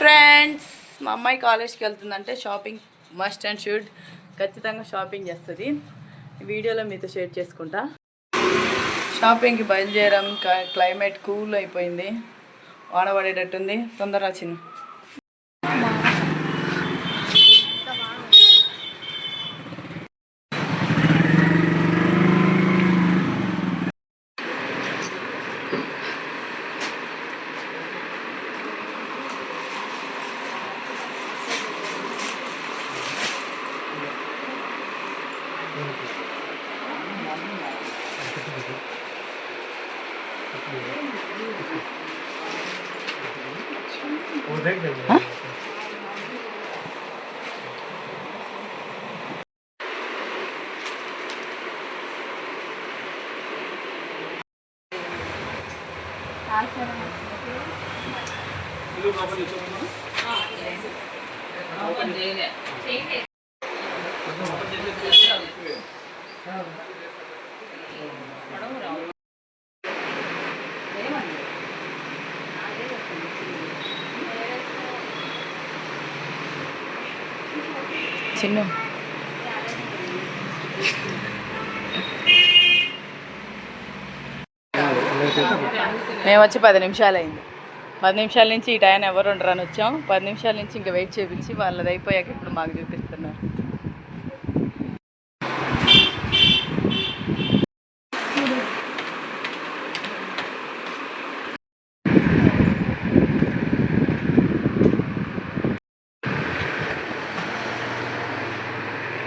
Friends మా అమ్మాయి కాలేజ్కి వెళ్తుందంటే షాపింగ్ మస్ట్ అండ్ షుడ్ ఖచ్చితంగా షాపింగ్ చేస్తుంది. వీడియోలో మీతో షేర్ చేసుకుంటా. షాపింగ్కి బయలుదేరాం క్లైమేట్ కూల్ అయిపోయింది. వాన పడేటట్టుంది. తొందరగా చిన్న చిన్ను మేము వచ్చి పది నిమిషాలు అయింది పది నిమిషాల నుంచి ఈ టైం ఎవరు ఉండరని వచ్చాం. పది నిమిషాల నుంచి ఇంకా వెయిట్ చేయించి వాళ్ళది అయిపోయాక ఇప్పుడు మాకు చూపిస్తున్నారు.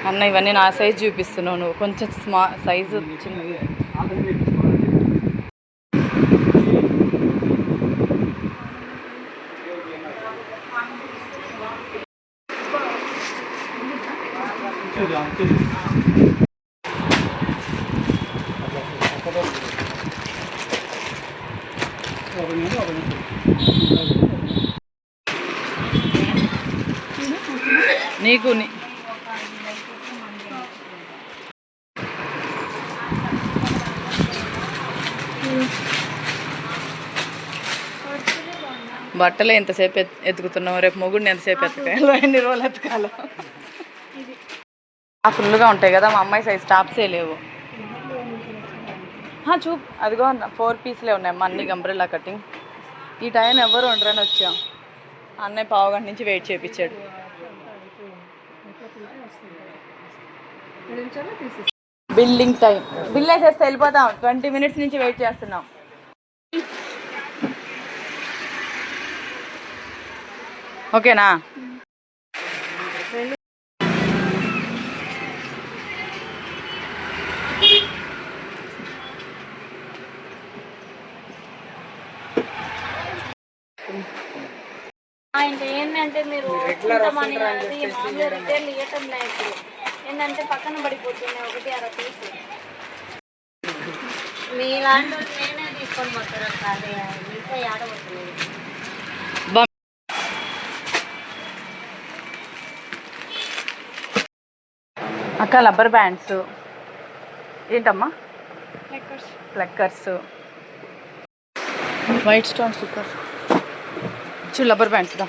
అన్న ఇవన్నీ నా సైజ్ చూపిస్తున్నావు నువ్వు. కొంచెం స్మా సైజు చిన్నది నీకు నీ- బట్టలు ఎంతసేపు ఎత్తుకుతున్నాం ఎత్తుకుతున్నావు? రేపు మొగుడిని ఎంతసేపు ఎత్తకాలో? ఎన్ని రోజులు ఎత్తకాలో? ఆ ఫుల్గా ఉంటాయి కదా మా అమ్మాయి సైజ్ టాప్సే లేవు. ఆ, చూ అదిగో అన్న ఫోర్ పీస్లే ఉన్నాయి అమ్మ అన్ని గంబ్రెల్లా కటింగ్. ఈ టైం ఎవరు ఉండరని వచ్చాం. అన్నయ్య పావుగంట నుంచి వెయిట్ చేయించాడు బిల్డింగ్ టైం. బిల్ వేసేస్తే వెళ్ళిపోతాం. ట్వంటీ మినిట్స్ నుంచి వెయిట్ చేస్తున్నాం. ఓకేనా? ఏంటంటే మీరు రిటైర్లు ఇవ్వటం లేదు. ఏంటంటే పక్కన పడిపోతున్నాయి ఒకటి అర పీసు మీలాంటి నేనే తీసుకొని పోతారు? అక్క అదే మిగతా ఆడబోతున్నాయి అక్క రబ్బర్ బ్యాండ్స్ ఏంటమ్మా? ప్లక్కర్స్ వైట్ స్టోన్ సూపర్ చూ రబ్బర్ బ్యాండ్స్ దా?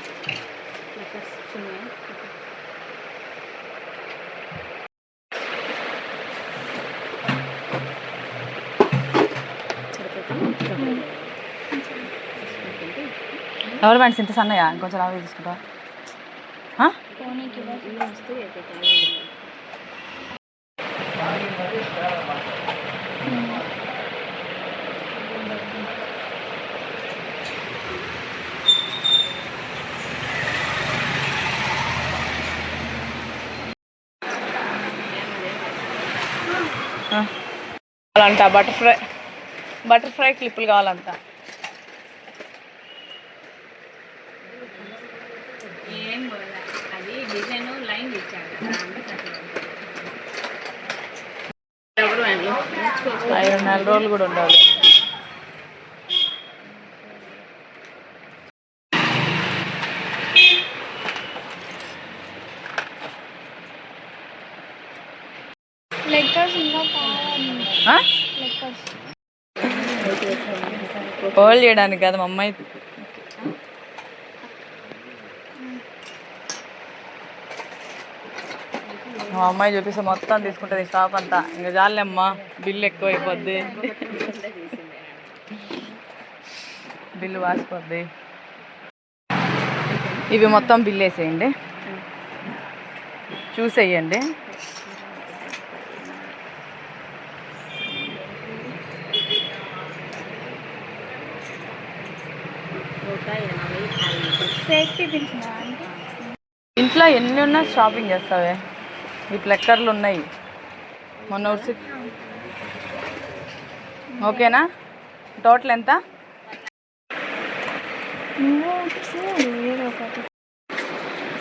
రబ్బర్ బ్యాండ్స్ ఇంత సన్నయా? ఇంకొంచెం లాగా తీసుకుంటా. కావాలంట బటర్ఫ్లై బటర్ఫ్లై క్లిప్పులు కావాలంట ఏం అది డిజైన్ లైన్ ఇచ్చాడు ఐదు నెల రోజులు కూడా ఉండాలి. హోల్డ్ చేయడానికి కదా మా అమ్మాయి మా అమ్మాయి చూపిస్తే మొత్తం తీసుకుంటుంది షాప్ అంతా. ఇంకా జాలేమ్మా బిల్లు ఎక్కువ అయిపోద్ది బిల్లు వాసిపోద్ది. ఇవి మొత్తం బిల్ వేసేయండి చూసేయండి. ఇంట్లో ఎన్ని ఉన్నా షాపింగ్ చేస్తావే? ఈ ప్లెక్కర్లు ఉన్నాయి. మొన్న ఉడిసి ఓకేనా? టోటల్ ఎంత?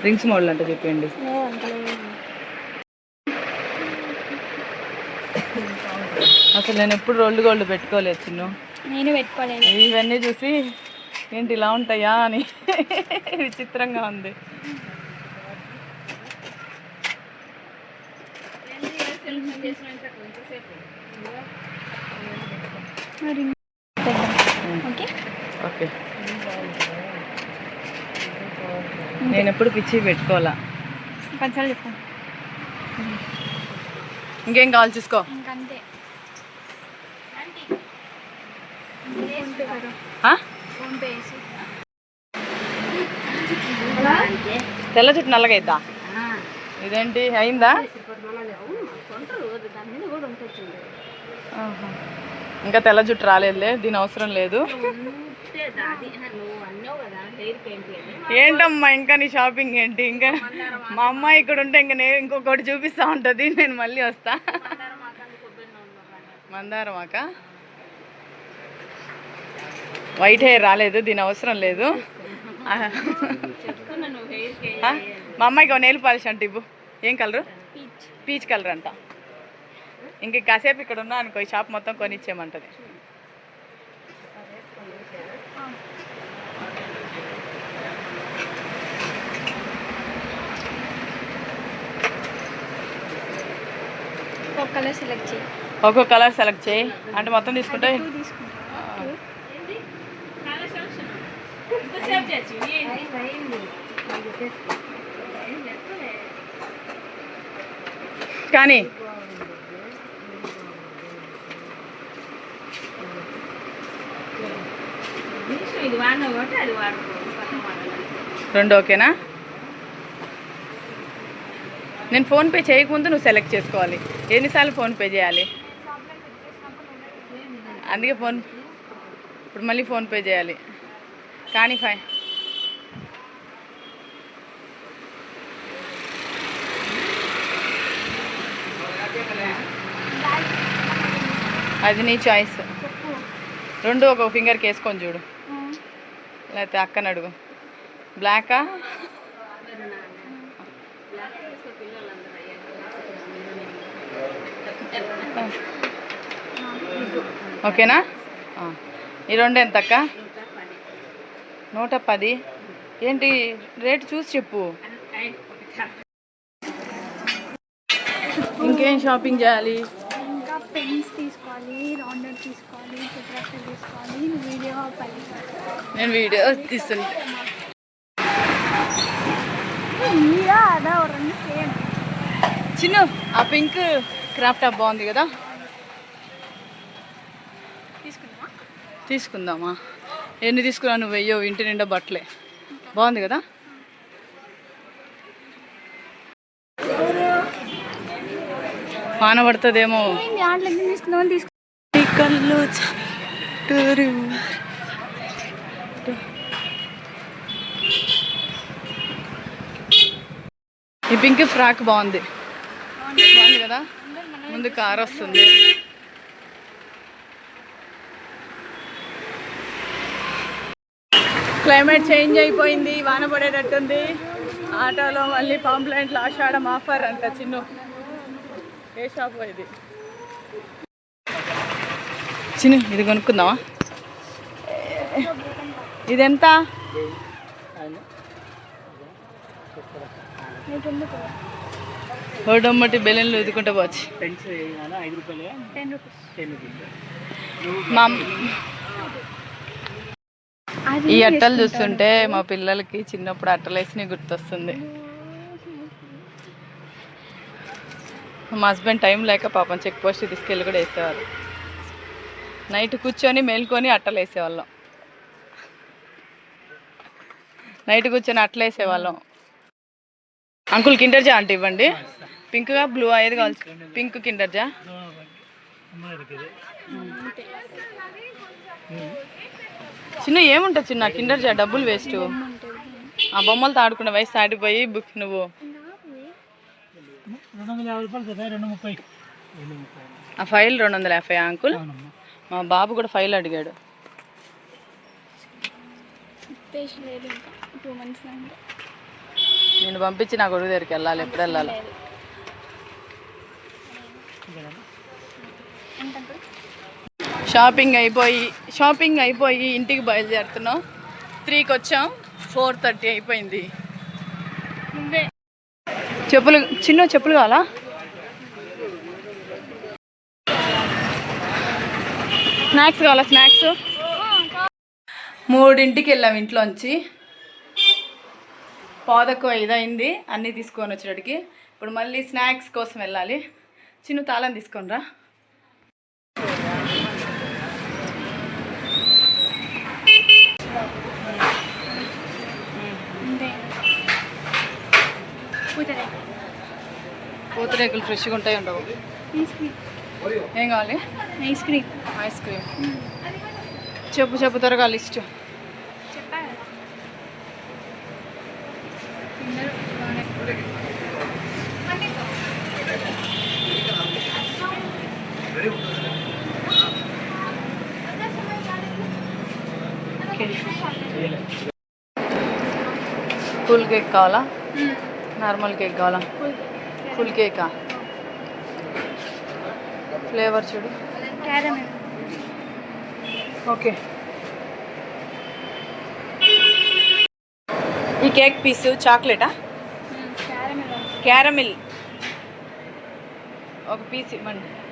రింగ్స్ మోడల్ అంటే చెప్పండి. అసలు నేను ఎప్పుడు రోల్డ్ గోల్డ్ పెట్టుకోలేదు చిన్ను. నేను పెట్టుకోలేదు. ఇవన్నీ చూసి ఏంటి ఇలా ఉంటాయా అని విచిత్రంగా ఉంది. మరి ఓకే. ఓకే నేను ఎప్పుడు పిచ్చి పెట్టుకోవాలా? పదిసార్లు చెప్పండి ఇంకేం కావాలి చూసుకో. ఇంకంతే తెల్ల చుట్టూ నల్లగైద్దా ఇదేంటి అయిందా? ఇంకా తెల్ల జుట్టు రాలేదులే దీని అవసరం లేదు. ఏంటమ్మా ఇంకా నీ షాపింగ్ ఏంటి? ఇంకా మా అమ్మాయి ఇక్కడ ఉంటే ఇంకా నేను ఇంకొకటి చూపిస్తా ఉంటుంది నేను మళ్ళీ వస్తా. మందారమాక వైట్ హెయిర్ రాలేదు దీని అవసరం లేదు? మా అమ్మాయికి నెయిల్ పాలిష్ అంటే ఇవ్వు. ఏం కలరు? పీచ్ కలర్ అంట. ఇంక కాసేపు ఇక్కడ ఉన్నా అనుకో ఈ షాప్ మొత్తం కొనిచ్చేయమంటది. ఒక కలర్ సెలెక్ట్ చేయి. ఒక్కో కలర్ సెలెక్ట్ చేయి. రెండు ఓకేనా? నేను ఫోన్పే చేయకముందు నువ్వు సెలెక్ట్ చేసుకోవాలి. ఎన్నిసార్లు ఫోన్పే చేయాలి? అందుకే ఫోన్ ఇప్పుడు మళ్ళీ ఫోన్పే చేయాలి. కానీ ఫై అది నీ చాయిస్ రెండు ఒక ఫింగర్కి వేసుకొని చూడు. లేకపోతే అక్కని అడుగు. బ్లాకా ఓకేనా? ఈ రెండు ఎంత అక్క నూట పది. ఏంటి? రేట్ చూసి చెప్పు. ఇంకేం షాపింగ్ చేయాలి? పెన్స్ తీసుకోవాలి రౌండర్ తీసుకోవాలి ప్రొట్రాక్టర్ తీసుకోవాలి వీడియో పది నేను వీడియో తీస్తుంటే మీరా అదా ఓ రెండు సేమ్. చిన్ను ఆ పింక్ క్రాప్ టాప్ బాగుంది కదా? తీసుకుందామా? తీసుకుందామా? ఎన్ని తీసుకున్నావు నువ్వు వెయ్యో ఇంటి నిండా బట్టలే. బాగుంది కదా? వాన పడుతుందేమో కళ్ళు చుట్టూరు. ఈ పింక్ ఫ్రాక్ బాగుంది. బాగుంది కదా? ముందు కార్ వస్తుంది. క్లైమేట్ చేంజ్ అయిపోయింది వాన పడేటట్టుంది. ఆటోలో మళ్ళీ పాంప్లెంట్లు ఆషాఢం ఆఫర్ అంట చిన్ను. ఏ షాప్ ఇది? చిన్ను ఇది కొనుక్కుందామా? ఇదెంత? ఓడమ్మటి బెలూన్లు ఎదుకుంటే పోవచ్చు. మా ఈ అట్టలు చూస్తుంటే మా పిల్లలకి చిన్నప్పుడు అట్టలు గుర్తొస్తుంది. మా హస్బెండ్ టైం లేక పాపం చెక్ పోస్ట్ తీసుకెళ్ళి కూడా వేసేవారు నైట్ కూర్చొని మేల్కొని అట్టలు వేసేవాళ్ళం. నైట్ కూర్చొని అట్లా వేసేవాళ్ళం. అంకుల్ కిండర్ జా అంటే ఇవ్వండి. పింక్గా బ్లూ ఏది కావాలి పింక్ కిండర్ జా చిన్న ఏముంటుంది చిన్న? కిండర్ జా డబ్బులు వేస్ట్ ఆ బొమ్మలతో ఆడుకునే వయసు ఆడిపోయి బుక్ నువ్వు. రెండు వందల యాభై రూపాయలు కదా రెండు ముప్పై. ఆ ఫైల్ రెండు వందల యాభై అంకుల్. మా బాబు కూడా ఫైల్ అడిగాడు. నేను పంపించి నా కొడుకు దగ్గరికి వెళ్ళాలి ఎప్పుడు వెళ్ళాలి. షాపింగ్ అయిపోయి షాపింగ్ అయిపోయి ఇంటికి బయలుదేరుతున్నాం. త్రీకి వచ్చాం ఫోర్ థర్టీ అయిపోయింది. చెప్పులు చిన్న చెప్పులు కావాలా? స్నాక్స్ కావాలా స్నాక్స్? మూడింటికి వెళ్ళాం ఇంట్లోంచి. పాదకు ఇదైంది అయింది అన్నీ తీసుకొని వచ్చేటికి ఇప్పుడు మళ్ళీ స్నాక్స్ కోసం వెళ్ళాలి. చిన్న తాళం తీసుకొని రా. పూతరేకులు ఫ్రెష్గా ఉంటాయి ఉండవు ఏం కావాలి? Ice cream. Ice cream. చెప్పు చెప్పు త్వరగా లిస్ట్. కూల్ కేక్ కావాలా? నార్మల్ కేక్ కావాలా? కూల్ కేకా? ఫ్లేవర్ చూడు. క్యారమెల్. ఓకే. ఈ కేక్ పీస్ చాక్లెటా? క్యారమిల్. ఒక పీస్ ఇవ్వండి.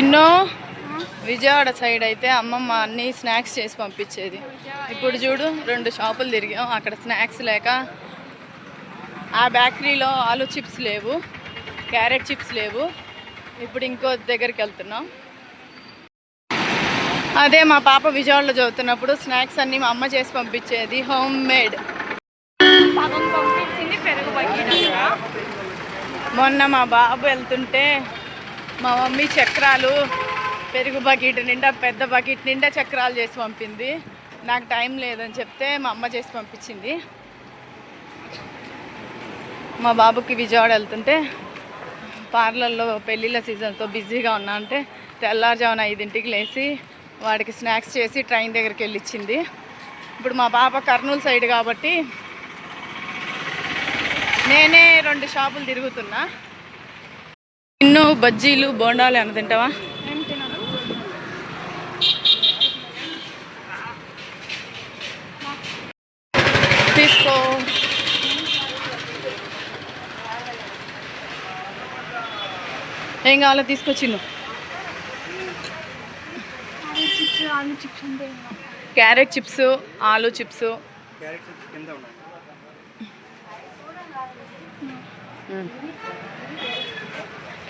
చిన్ను విజయవాడ సైడ్ అయితే అమ్మమ్మ అన్ని స్నాక్స్ చేసి పంపించేది. ఇప్పుడు చూడు రెండు షాపులు తిరిగాం. అక్కడ స్నాక్స్ లేక ఆ బేకరీలో ఆలు చిప్స్ లేవు క్యారెట్ చిప్స్ లేవు. ఇప్పుడు ఇంకో దగ్గరికి వెళ్తున్నాం. అదే మా పాప విజయవాడలో చదువుతున్నప్పుడు స్నాక్స్ అన్నీ మా అమ్మ చేసి పంపించేది హోమ్ మేడ్. మొన్న మా బాబు వెళ్తుంటే మా మమ్మీ చక్రాలు పెరుగు బకెట్ నిండా పెద్ద బకెట్ నిండా చక్రాలు చేసి పంపింది. నాకు టైం లేదని చెప్తే మా అమ్మ చేసి పంపించింది. మా బాబుకి విజయవాడ వెళ్తుంటే పార్లర్లో పెళ్ళిళ్ళ సీజన్తో బిజీగా ఉన్నా అంటే తెల్లారుజామున ఐదింటికి లేచి వాడికి స్నాక్స్ చేసి ట్రైన్ దగ్గరికి వెళ్ళి ఇచ్చింది ఇప్పుడు మా పాప కర్నూలు సైడ్ కాబట్టి నేనే రెండు షాపులు తిరుగుతున్నా. ఇన్నో బజ్జీలు బోండాలు అని తింటావా? తీసుకో. ఏం కావాలో తీసుకొచ్చిన్ను ఆలు చిప్స్ ఆలు చిప్స్. క్యారెట్ చిప్స్ ఆలు చిప్స్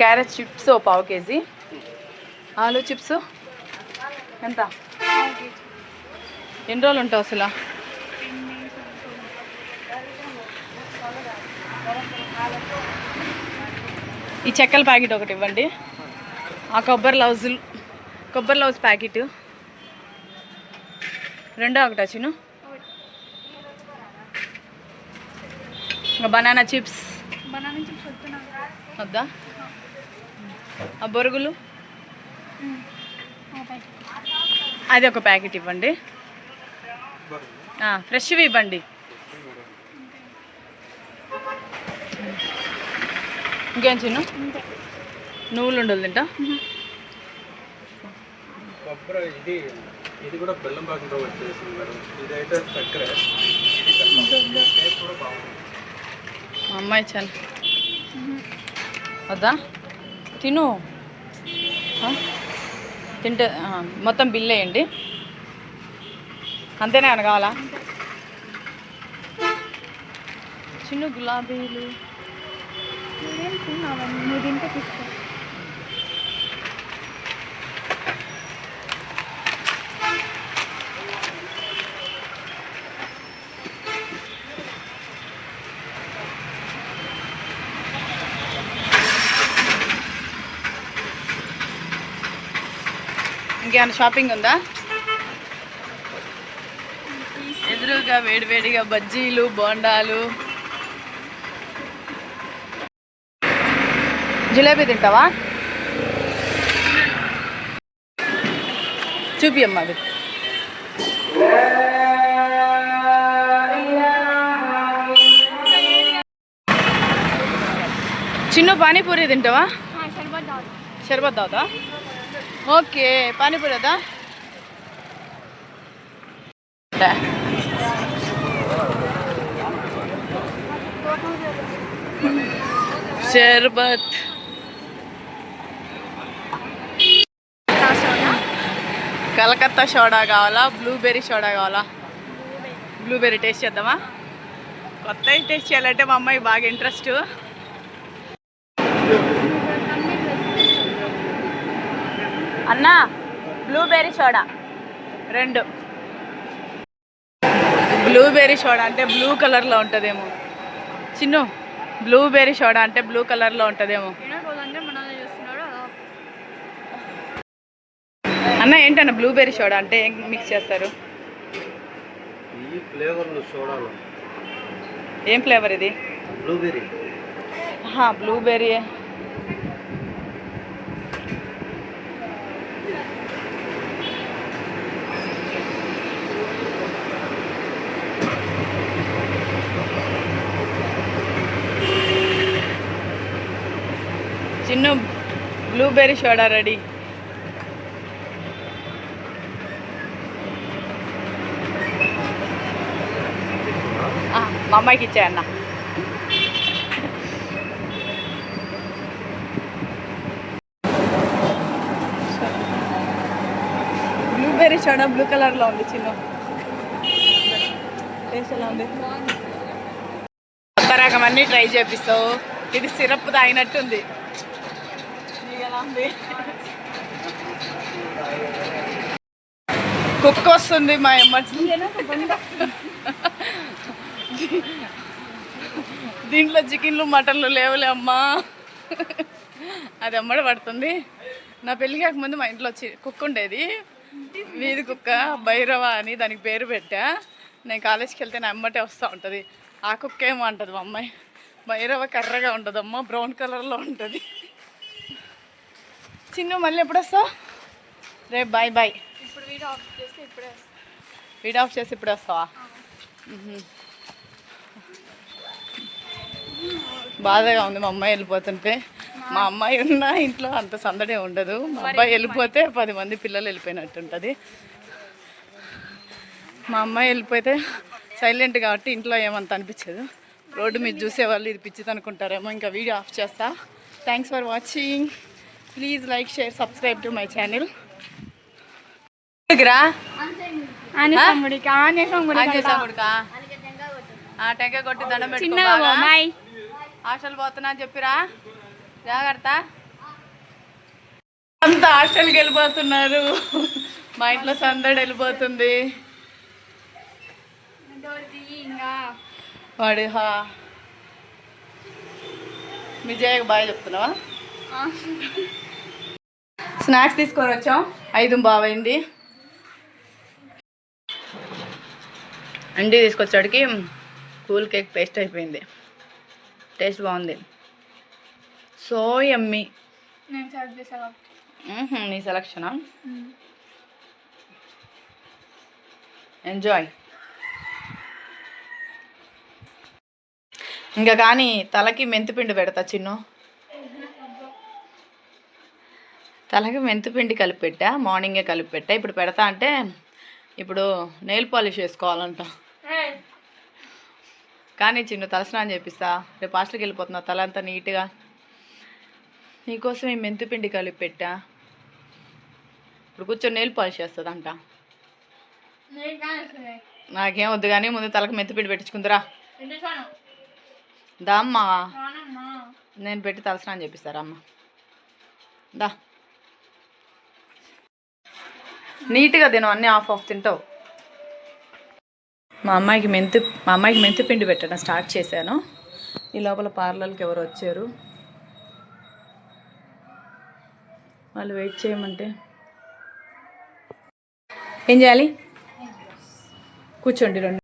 క్యారెట్ చిప్స్ ఓ పావు కేజీ. ఆలు చిప్స్. ఎంత? ఎన్ని రోజులు ఉంటావు అసలు? ఈ చెక్కల ప్యాకెట్ ఒకటి ఇవ్వండి. ఆ కొబ్బరి లౌజులు కొబ్బరి లౌజ్ ప్యాకెట్. రెండో ఒకటి చిన్న ఇంకా బనానా చిప్స్. బనానా చిప్స్ వద్దా? ఆ బొరుగులు? అది ఒక ప్యాకెట్ ఇవ్వండి. ఫ్రెష్వి ఇవ్వండి. ఇంకేం చిన్న నువ్వులు ఉండలు తింటా ఇది ఇది కూడా బెల్లం పాకంతో వచ్చేసింది మేడం. ఇదైతే చక్కెర. ఇది బెల్లం టేస్ట్ కూడా బాగుంది మా అమ్మాయి చాలు వద్దా తిను. తింటే మొత్తం బిల్ వేయండి. అంతేనా ఏమైనా కావాలా? చిన్న గులాబీలు. నువ్వేం నువ్వు తింటే తీసుకో ఇంకేమైనా షాపింగ్ ఉందా? ఎదురుగా వేడివేడిగా బజ్జీలు బోండాలు. జిలేబీ తింటావా? చూపి అమ్మా అది. చిన్న పానీపూరి తింటావా? షర్బత్ షర్బత్ తాగుతా ఓకే పానీపూరి వద్దా? దా. షర్బత్. కలకత్తా సోడా కావాలా బ్లూబెర్రీ సోడా కావాలా? బ్లూబెర్రీ టేస్ట్ చేద్దామా? కొత్తవి టేస్ట్ చేయాలంటే మా అమ్మాయి బాగా ఇంట్రెస్ట్. అన్నా బ్లూబెర్రీ సోడా రెండు. బ్లూబెర్రీ సోడా అంటే బ్లూ కలర్లో ఉంటుందేమో. చిన్ను బ్లూబెర్రీ సోడా అంటే బ్లూ కలర్లో ఉంటుందేమో. అన్న ఏంటన్న బ్లూబెర్రీ సోడా అంటే ఏం మిక్స్ చేస్తారు? ఏం ఫ్లేవర్ ఇది? బ్లూబెర్రీ బ్లూబెర్రీ చిన్న బ్లూబెర్రీ సోడా రెడీ మా అమ్మాయికి ఇచ్చాయన్న బ్లూబెర్రీ సోడా బ్లూ కలర్లో ఉంది చిన్న. టేస్ట్ ఎలా ఉంది? కొత్త రకం అన్నీ ట్రై చేపిస్తావు. ఇది సిరప్ తాగినట్టుంది కుక్క వస్తుంది మా ఎమర్జెన్సీ దీంట్లో చికెన్లు మటన్లు లేవులే అమ్మా. అది అమ్మడ పడుతుంది. నా పెళ్ళి కాకముందు మా ఇంట్లో వచ్చి కుక్క ఉండేది. వీధి కుక్క భైరవ అని దానికి పేరు పెట్టా. నేను కాలేజ్కి వెళ్తే నా అమ్మటే వస్తూ ఉంటుంది. ఆ కుక్క ఏమో అంటుంది మా అమ్మాయి. భైరవ కర్రగా ఉంటుంది అమ్మ బ్రౌన్ కలర్లో ఉంటుంది. చిన్ను మళ్ళీ ఎప్పుడు వస్తావు? రేపు బాయ్ బాయ్ ఇప్పుడు వీడియో ఆఫ్ చేస్తే ఇప్పుడే వస్తా. వీడియో ఆఫ్ చేసి ఇప్పుడు వస్తావా. బాధగా ఉంది మా అమ్మాయి వెళ్ళిపోతుంటే. మా అమ్మాయి ఉన్న ఇంట్లో అంత సందడే ఉండదు. మా అబ్బాయి వెళ్ళిపోతే పది మంది పిల్లలు వెళ్ళిపోయినట్టు ఉంటుంది మా అమ్మాయి వెళ్ళిపోతే సైలెంట్ కాబట్టి ఇంట్లో ఏమంత అనిపించదు. రోడ్డు మీద చూసేవాళ్ళు ఇది పిచ్చిది అనుకుంటారేమో ఇంకా వీడియో ఆఫ్ చేస్తా. Thanks for watching please like share subscribe to my channel టెంకాయ కొట్టి దండం పెట్టుకో బాగా. హాస్టల్ పోతున్నా అని చెప్పిరా? జాగ్రత్త. అంత హాస్టల్కి వెళ్ళిపోతున్నారు. మా ఇంట్లో సందడి వెళ్ళిపోతుంది. వాడి హా. విజయ్ బాయ్ చెప్తున్నావా? స్నాక్స్ తీసుకొని వచ్చాం. ఐదు బావైంది. అండి తీసుకొచ్చాడికి కూల్ కేక్ పేస్ట్ అయిపోయింది. టేస్ట్ బాగుంది. సో ఎమ్మి నీ సెలక్షనా? ఎంజాయ్. ఇంకా కానీ తలకి మెంతిపిండి పెడతా చిన్ను. తలకి మెంతిపిండి కలిపి పెట్టా మార్నింగే కలిపి పెట్టా ఇప్పుడు పెడతా అంటే ఇప్పుడు నెయిల్ పాలిష్ వేసుకోవాలంట. కానీ చిన్న తలస్నానం చేపిస్తా. రేపు హాస్టల్కి వెళ్ళిపోతున్నా తల అంతా నీట్గా. నీకోసం ఈ మెంతిపిండి కలిపి పెట్టా ఇప్పుడు కూర్చొని నెయిల్ పాలిష్ చేస్తుందంట. నాకేం వద్దు కానీ ముందు తలకు మెంతిపిండి పెట్టించుకుందిరా. దా అమ్మా. నేను పెట్టి తలస్నానం చేపిస్తారా అమ్మ దా. నీట్గా తిను అన్నీ ఆఫ్ ఆఫ్ తింటావు. మా అమ్మాయికి మెంతి మా అమ్మాయికి మెంతి పిండి పెట్టడం స్టార్ట్ చేశాను. ఈ లోపల పార్లర్కి ఎవరు వచ్చారు? వాళ్ళు వెయిట్ చేయమంటే. ఏం చేయాలి? కూర్చోండి రెండు.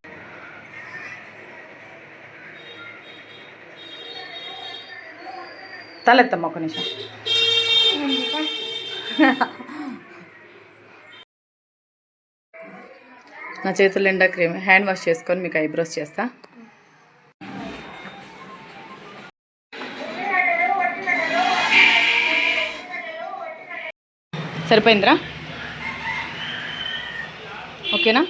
తలెత్తమ్మ ఒక నిమిషం. నా చేతుల నిండా క్రీమ్. హ్యాండ్ వాష్ చేసుకొని మీకు ఐబ్రోస్ చేస్తా. సరిపోయిందిరా? ఓకేనా?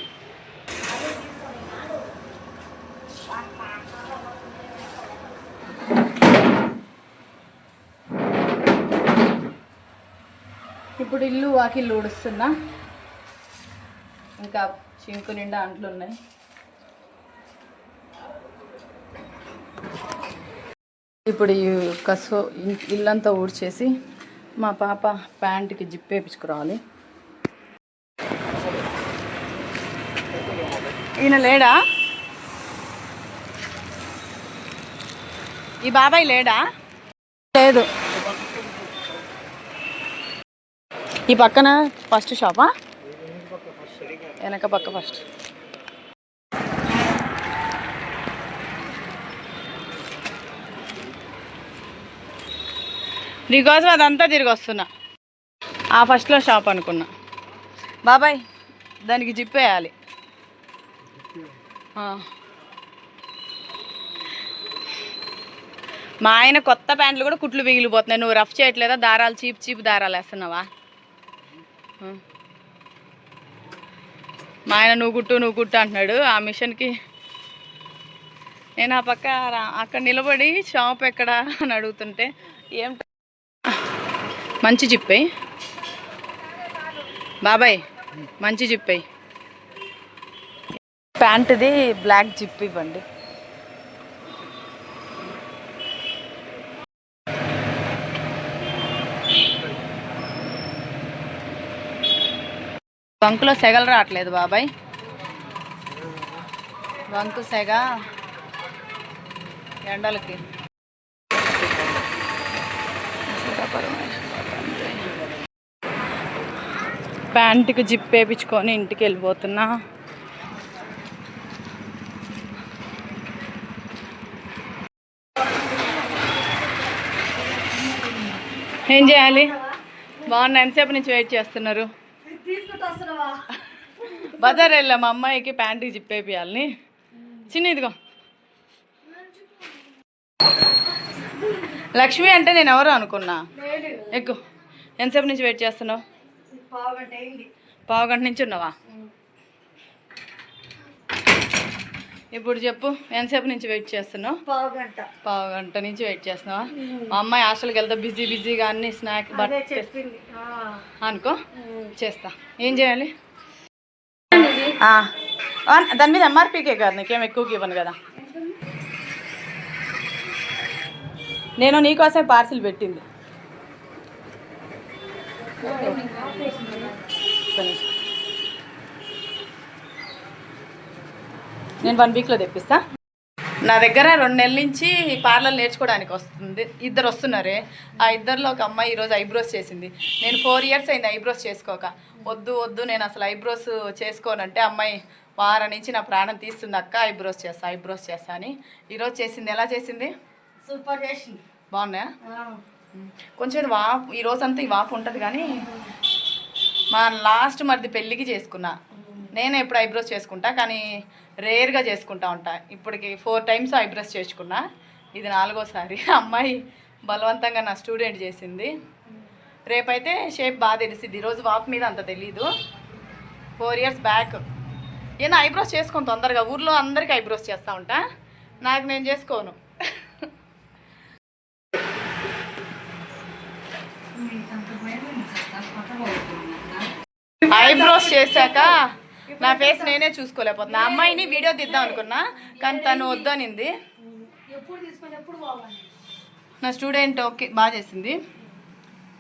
ఇప్పుడు ఇల్లు వాకిల్లు ఊడుస్తున్నా. ఇంకా చింకు నిండా అంట్లు ఉన్నాయి. ఇప్పుడు ఈ కసో ఇల్లంతా ఊడ్చేసి మా పాప ప్యాంటుకి జిప్ వేయించుకురావాలి ఈయన లేడా? ఈ బాబాయ్ లేడా? లేదు. ఈ పక్కన ఫస్ట్ షాపా? వెనక పక్క ఫస్ట్. నీకోసం అదంతా తిరిగి వస్తున్నా. ఆ ఫస్ట్లో షాప్ అనుకున్నా. బాబాయ్ దానికి జిప్పేయాలి మా ఆయన కొత్త ప్యాంట్లు కూడా కుట్లు మిగిలిపోతున్నాయి. నువ్వు రఫ్ చేయట్లేదా? దారాలు చీప్ చీప్ దారాలు వేస్తున్నావా? మా ఆయన నువ్వు గుట్టు నువ్వు గుట్టు అంటున్నాడు. ఆ మిషన్కి నేను ఆ పక్క రా- అక్కడ నిలబడి షాప్ ఎక్కడ? అని అడుగుతుంటే ఏం మంచి జిప్పై. బాబాయ్ మంచి జిప్పై. ప్యాంటుది బ్లాక్ జిప్ ఇవ్వండి. బంకులో సెగలు రావట్లేదు బాబాయ్. బంకు సెగ ఎండలకి. ప్యాంటుకి జిప్ వేయించుకొని ఇంటికి వెళ్ళిపోతున్నా. ఏం చేయాలి? బాగున్నా? ఎంతసేపు నుంచి వెయిట్ చేస్తున్నారు? బజార్ వెళ్ళా మా అమ్మాయికి ప్యాంటుకి జిప్ వేపియాలని చిన్న ఇదిగో. లక్ష్మి అంటే నేను ఎవరు అనుకున్నా? ఎక్కువ ఎంతసేపు నుంచి వెయిట్ చేస్తున్నావు? పావు గంట నుంచి ఉన్నావా? ఇప్పుడు చెప్పు ఎంతసేపు నుంచి వెయిట్ చేస్తున్నావు? పావు గంట పావు గంట నుంచి వెయిట్ చేస్తున్నావా? మా అమ్మాయి హాస్టల్కి వెళ్తా బిజీ బిజీగా అన్ని స్నాక్ బట్ చెప్పింది. అనుకో చేస్తా. ఏం చేయాలి? దాని మీద ఎంఆర్పీకే కాదు నీకేం ఎక్కువకి ఇవ్వను కదా. నేను నీకోసం పార్సిల్ పెట్టింది ఒక్క నిమిషం. నేను వన్ వీక్లో తెప్పిస్తా. నా దగ్గర రెండు నెలల నుంచి పార్లర్ నేర్చుకోవడానికి వస్తుంది. ఇద్దరు వస్తున్నారే. ఆ ఇద్దరిలో ఒక అమ్మాయి ఈరోజు ఐబ్రోస్ చేసింది. నేను ఫోర్ ఇయర్స్ అయింది ఐబ్రోస్ చేసుకోక. వద్దు వద్దు నేను అసలు ఐబ్రోస్ చేసుకోనంటే అమ్మాయి వారం నుంచి నా ప్రాణం తీస్తుంది అక్క ఐబ్రోస్ చేస్తా ఐబ్రోస్ చేస్తా అని. ఈరోజు చేసింది ఎలా చేసింది? సూపర్ చేసింది. బాగున్నాయా కొంచెం ఇది వాపు ఈ రోజంతా ఈ వాపు ఉంటుంది కానీ మా లాస్ట్ మరిది పెళ్ళికి చేసుకున్నా. నేను ఎప్పుడు ఐబ్రోస్ చేసుకుంటా కానీ రేర్గా చేసుకుంటా ఉంటా. ఇప్పటికి ఫోర్ టైమ్స్ ఐబ్రోస్ చేసుకున్నా ఇది నాలుగోసారి. అమ్మాయి బలవంతంగా నా స్టూడెంట్ చేసింది. రేపైతే షేప్ బాగా తెలిసింది ఈరోజు వాక్ మీద అంత తెలీదు. Four years back. ఏనా ఐబ్రోస్ చేసుకోను తొందరగా ఊర్లో అందరికీ ఐబ్రోస్ చేస్తూ ఉంటా. నాకు నేను చేసుకోను. ఐబ్రోస్ చేశాక నా ఫేస్ నేనే చూసుకోలేకపోతున్నా. అమ్మాయిని వీడియో తీద్దాం అనుకున్నా కానీ తను వద్దనింది. నా స్టూడెంట్ ఓకే బాగా చేసింది.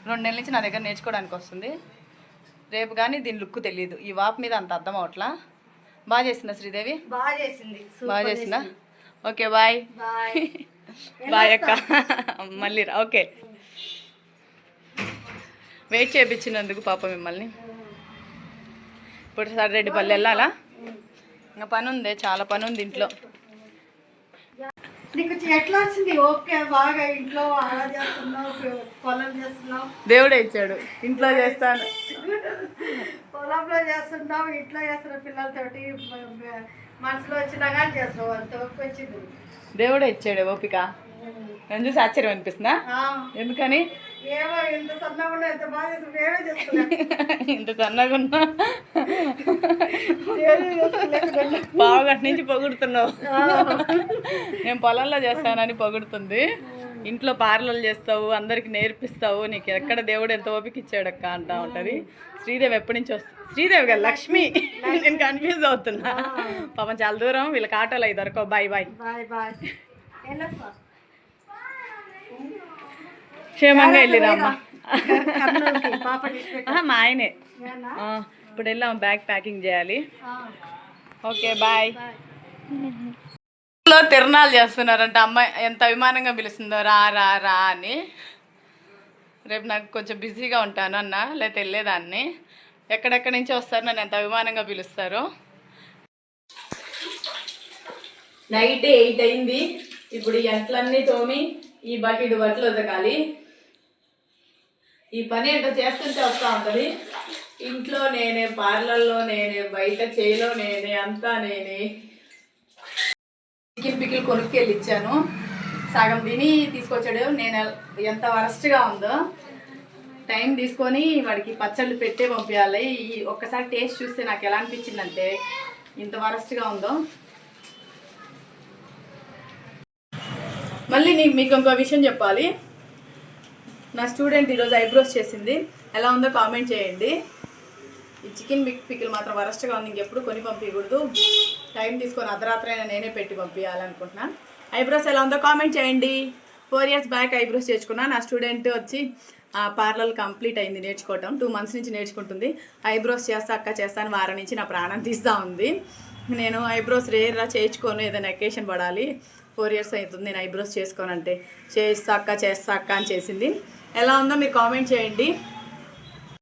రెండు నెలల నుంచి నా దగ్గర నేర్చుకోవడానికి వస్తుంది. రేపు కానీ దీని లుక్ తెలియదు ఈ వాప్ మీద అంత అర్థం అవట్లా? బాగా చేసిందా శ్రీదేవి? బాగా చేసింది. బాగా చేసిందా? Okay bye. బాయ్. అక్క. మళ్ళీ ఓకే. వెయిట్ చేయించినందుకు పాప మిమ్మల్ని. ఇప్పుడు సర్రెడ్డిపల్లి వెళ్ళాలా? ఇంకా పని ఉంది చాలా పని ఉంది ఇంట్లో. నీకు ఎట్లా వచ్చింది? ఓకే బాగా ఇంట్లో అలా చేస్తున్నావు పొలం చేస్తున్నావు. దేవుడే ఇచ్చాడు. ఇంట్లో చేస్తాను. పొలంలో చేస్తున్నావు ఇంట్లో చేస్తున్నావు పిల్లలతోటి మనసులో వచ్చినా కానీ చేస్తున్నావు అంత ఓపిక వచ్చింది దేవుడే ఇచ్చాడు ఓపిక. నన్ను చూసి ఆశ్చర్యం అనిపిస్తుందా? ఎందుకని? ఇంత సన్నగా బాగా చేస్తున్నావు మేమే చేస్తున్నాం. ఇంత సన్నగా ఉన్నా. బాగా నుంచి పొగుడుతున్నావు. నేను పొలంలో చేస్తానని పొగుడుతుంది. ఇంట్లో పార్లర్లు చేస్తావు అందరికి నేర్పిస్తావు నీకు ఎక్కడ దేవుడు ఎంత ఓపిక ఇచ్చాడక్క అంటా ఉంటది. శ్రీదేవి ఎప్పటి నుంచి వస్తుంది శ్రీదేవి కదా లక్ష్మి. నేను కన్ఫ్యూజ్ అవుతున్నా. పాపం చాలా దూరం వీళ్ళకి ఆటోలు అయి దొరకవు బాయ్ బాయ్ బాయ్ బాయ్ క్షేమంగా వెళ్ళిరా అమ్మ. కర్నూలుకి పాప తీసుకెళ్ళి. ఆహా, మా ఆయనే. ఇప్పుడు వెళ్ళాం బ్యాగ్ ప్యాకింగ్ చేయాలి. Okay bye. లో తిరణాలు చేస్తున్నారంట అమ్మాయి ఎంత అభిమానంగా పిలుస్తుందో రా రా రా అని. రేపు నాకు కొంచెం బిజీగా ఉంటాను అన్న లేకపోతే వెళ్ళేదాన్ని. ఎక్కడెక్కడి నుంచి వస్తారు నన్ను ఎంత అభిమానంగా పిలుస్తారు? నైట్ ఎయిట్ అయింది. ఇప్పుడు ఈ అంట్లన్నీ తోమి ఈ బకెట్ బట్టలు ఉతకాలి. ఈ పని ఏంటో చేస్తుంటే వస్తూ ఉంటుంది. ఇంట్లో నేనే పార్లర్లో నేనే బయట చేలో నేనే అంతా నేనే. చికెన్ పికిల్ కొనుక్కెళ్ళి ఇచ్చాను. సగం తిని తీసుకొచ్చాడు. నేను ఎంత వరస్ట్గా ఉందో టైం తీసుకొని వాడికి పచ్చళ్ళు పెట్టే పంపించాలి ఈ ఒక్కసారి టేస్ట్ చూస్తే నాకు ఎలా అనిపించిందంటే ఇంత వరస్ట్గా ఉందో. మళ్ళీ నీ మీకు ఇంకో విషయం చెప్పాలి. నా స్టూడెంట్ ఈరోజు ఐబ్రోస్ చేసింది. ఎలా ఉందో కామెంట్ చేయండి. ఈ చికెన్ బిక్ పికిల్ మాత్రం వరస్ట్గా ఉంది. ఇంకెప్పుడు కొని పంపించకూడదు టైం తీసుకొని అర్ధరాత్రైనా నేనే పెట్టి పంపించాలనుకుంటున్నాను ఐబ్రోస్ ఎలా ఉందో కామెంట్ చేయండి. ఫోర్ ఇయర్స్ బ్యాక్ ఐబ్రోస్ చేసుకున్నా నా స్టూడెంట్ వచ్చి ఆ పార్లర్ కంప్లీట్ అయింది నేర్చుకోవటం. టూ మంత్స్ నుంచి నేర్చుకుంటుంది. ఐబ్రోస్ చేస్తా అక్క చేస్తాను వారం నుంచి నా ప్రాణం తీస్తూ ఉంది. నేను ఐబ్రోస్ రేర్గా చేయించుకోను ఏదైనా ఎకేషన్ పడాలి. ఫోర్ ఇయర్స్ అవుతుంది. నేను ఐబ్రోస్ చేసుకోనంటే. చేస్తా అక్క చేస్తా అక్క అని చేసింది. ఎలా ఉందో మీరు కామెంట్ చేయండి.